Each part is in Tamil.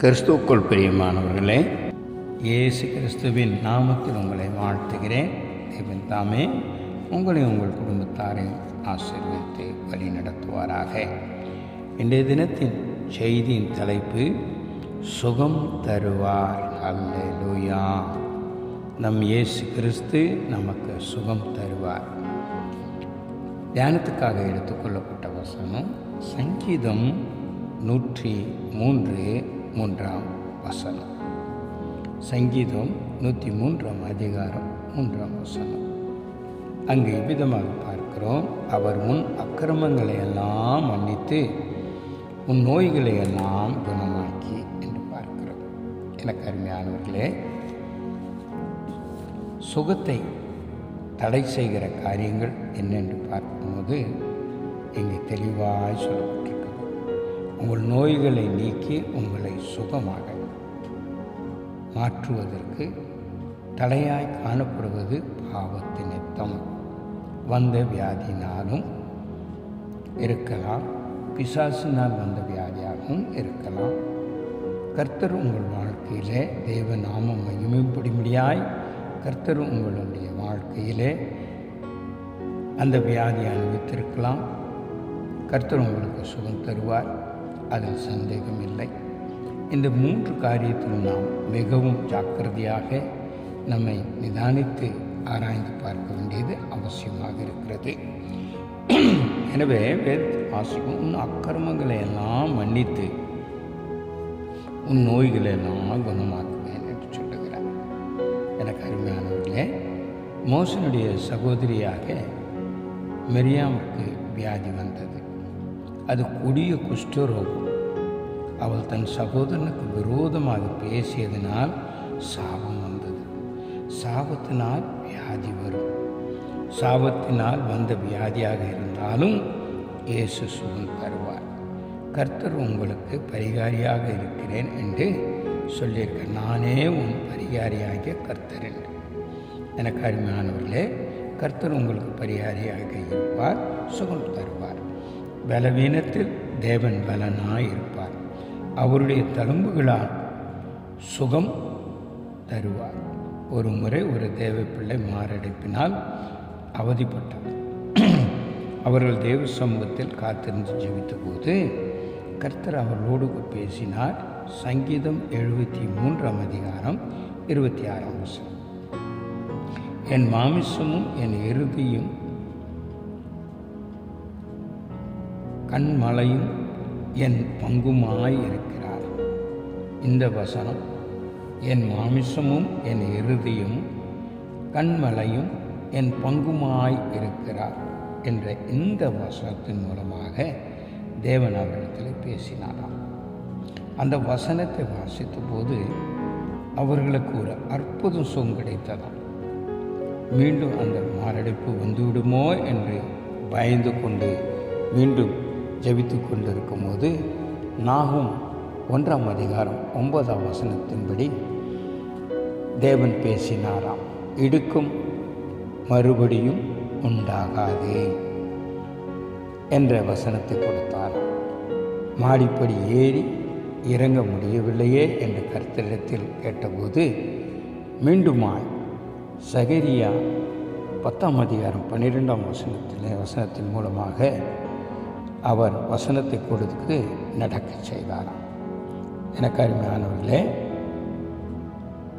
கிறிஸ்துவுக்குள் பிரியமானவர்களே இயேசு கிறிஸ்துவின் நாமத்தில் உங்களை வாழ்த்துகிறேன். தேவன் தாமே உங்களை உங்கள் குடும்பத்தாரையும் ஆசீர்வித்து வழி நடத்துவாராக இன்றைய தினத்தின் செய்தியின் தலைப்பு சுகம் தருவார். அல்ல லூயா நம் இயேசு கிறிஸ்து நமக்கு சுகம் தருவார். தியானத்துக்காக எடுத்துக்கொள்ளப்பட்ட வசனம் சங்கீதம் நூற்றி மூன்று மூன்றாம் வசனம். சங்கீதம் நூற்றி மூன்றாம் அதிகாரம் மூன்றாம் வசனம். அங்கு இவ்விதமாக பார்க்கிறோம் அவர் முன் அக்கிரமங்களை எல்லாம் மன்னித்து உன் நோய்களை எல்லாம் குணமாக்கி என்று பார்க்கிறோம். எனக்கு அருமையானவர்களே சுகத்தை தடை செய்கிற காரியங்கள் என்னென்று பார்க்கும்போது இங்கே தெளிவாய் சொல்லணும் உங்கள் நோய்களை நீக்கி உங்களை சுகமாக மாற்றுவதற்கு தடையாய் காணப்படுவது பாவத்தின் நித்தம். வந்த வியாதினாலும் இருக்கலாம். பிசாசினால் வந்த வியாதியாகவும் இருக்கலாம். கர்த்தர் உங்கள் வாழ்க்கையிலே தேவ நாமம் மகிமைப்படும்படியாய் கர்த்தர் உங்களுடைய வாழ்க்கையிலே அந்த வியாதி அனுபவித்திருக்கலாம். கர்த்தர் உங்களுக்கு சுகம் தருவார். அதில் சந்தேகம் இல்லை இந்த மூன்று காரியத்திலும் நாம் மிகவும் ஜாக்கிரதையாக நம்மை நிதானித்து ஆராய்ந்து பார்க்க வேண்டியது அவசியமாக இருக்கிறது. எனவே வேதத்தில் ஆசிரியம் உன் அக்கிரமங்களை எல்லாம் மன்னித்து உன் நோய்களை எல்லாம் குணமாக்குவேன் என்று சொல்லுகிறார். எனக்கு அருமையானவர்களே மோசனுடைய சகோதரியாக மெரியாமுக்கு வியாதி வந்தது. அது கொடிய குஷ்டரோகம். அவள் தன் சகோதரனுக்கு விரோதமாக பேசியதனால் சாபம் வந்தது. சாபத்தினால் வியாதி வரும். சாபத்தினால் வந்த வியாதியாக இருந்தாலும் இயேசு சுகம் தருவார். கர்த்தர் உங்களுக்கு பரிகாரியாக இருக்கிறேன் என்று சொல்லியிருக்க நானே உன் பரிகாரியாகிய கர்த்தர் என்று. எனக்கு அருமையானவர்களே கர்த்தர் உங்களுக்கு பரிகாரியாக இருப்பார் சுகம் தருவார். பலவீனத்தில் தேவன் பலனாய் இருப்பார் அவருடைய தழும்புகளால் சுகம் தருவார். ஒரு முறை ஒரு தேவ பிள்ளை மாரடைப்பினால் அவதிப்பட்டார். அவர்கள் தேவ சமூகத்தில் காத்திருந்து ஜெபித்த போது கர்த்தர் அவர்களோடு பேசினார். சங்கீதம் எழுபத்தி மூன்றாம் அதிகாரம் இருபத்தி ஆறாம் வருஷம் என் மாமிசமும் என் இறுதியும் கண்மலையும் என் பங்குமாய் இருக்கிறார் இந்த வசனம் என் மாமிசமும் என் இறுதியும் கண்மலையும் என் பங்குமாய் இருக்கிறார் என்ற இந்த வசனத்தின் மூலமாக தேவன் அவரிடத்தில் பேசினாராம். அந்த வசனத்தை வாசித்த போது அவர்களுக்கு ஒரு அற்புதம் சுகம் கிடைத்ததாம். மீண்டும் அந்த மாரடைப்பு வந்துவிடுமோ? என்று பயந்து கொண்டு மீண்டும் ஜபித்து கொண்டிருக்கும் போது நாகும் ஒன்றாம் அதிகாரம் ஒன்பதாம் வசனத்தின்படி தேவன் பேசினாராம் இடுக்கும் மறுபடியும் உண்டாகாது என்ற வசனத்தை கொடுத்தார். மாடிப்படி ஏறி இறங்க முடியவில்லையே என்று கருத்திடத்தில் கேட்டபோது மீண்டுமாய் சகரியா பத்தாம் அதிகாரம் பன்னிரெண்டாம் வசனத்தில் வசனத்தின் மூலமாக அவர் வசனத்தை கொடுத்து நடக்க செய்தாராம் எனக்கு அருமையானவர்களே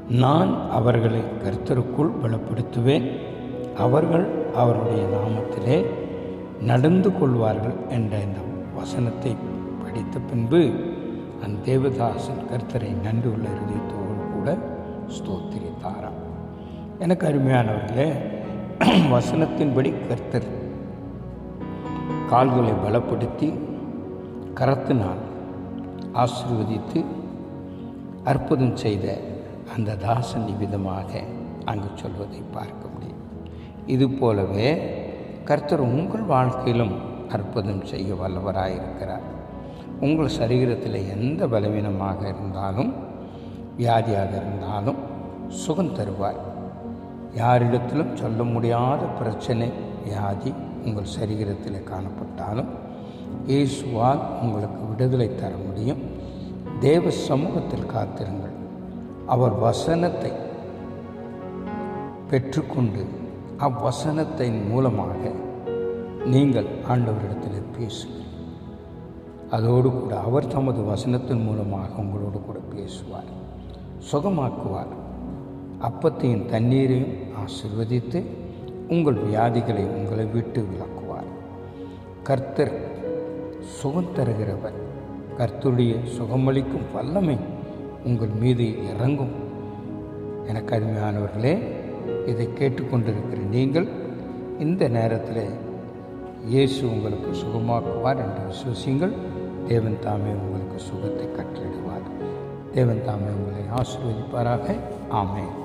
நான் அவர்களை கருத்தருக்குள் பலப்படுத்துவேன். அவர்கள் அவருடைய நாமத்திலே நடந்து கொள்வார்கள் என்ற இந்த வசனத்தை படித்த பின்பு அந்த தேவதாசன் கர்த்தரை உள்ள இருதயத்தோடு கூட ஸ்தோத்திரித்தாராம். எனக்கு அருமையானவர்களே வசனத்தின்படி கர்த்தர் கால்களை பலப்படுத்தி கரத்தினால் ஆசிர்வதித்து அற்புதம் செய்த அந்த தாசன் விதமாக அங்கு சொல்வதை பார்க்க முடியும். இது போலவே கர்த்தர் உங்கள் வாழ்க்கையிலும் அற்புதம் செய்ய வல்லவராயிருக்கிறார் உங்கள் சரீரத்தில் எந்த பலவீனமாக இருந்தாலும் வியாதியாக இருந்தாலும் சுகம் தருவார். யாரிடத்திலும் சொல்ல முடியாத பிரச்சனை வியாதி உங்கள் சரீரத்தில் காணப்பட்டாலும் இயேசுவால் உங்களுக்கு விடுதலை தர முடியும். தேவ சமூகத்தில் காத்திருங்கள். அவர் வசனத்தை பெற்றுக்கொண்டு அவ்வசனத்தின் மூலமாக நீங்கள் ஆண்டவரிடத்தில் பேசுங்கள். அதோடு கூட அவர் தமது வசனத்தின் மூலமாக உங்களோடு கூட பேசுவார் சுகமாக்குவார். அப்பத்தையும் தண்ணீரையும் ஆசிர்வதித்து உங்கள் வியாதிகளை உங்களை விட்டு விளக்குவார் கர்த்தர் சுகம் தருகிறவர். கர்த்தருடைய சுகமளிக்கும் வல்லமை உங்கள் மீது இறங்கும். எனக்கு அருமையானவர்களே இதை கேட்டுக்கொண்டிருக்கிற நீங்கள் இந்த நேரத்தில் இயேசு உங்களுக்கு சுகமாக்குவார் என்று விசுவசியுங்கள். தேவன் தாமே உங்களுக்கு சுகத்தை கட்டளிடுவார் தேவன் தாமே உங்களை ஆசீர்வதிப்பாராக. ஆமென்.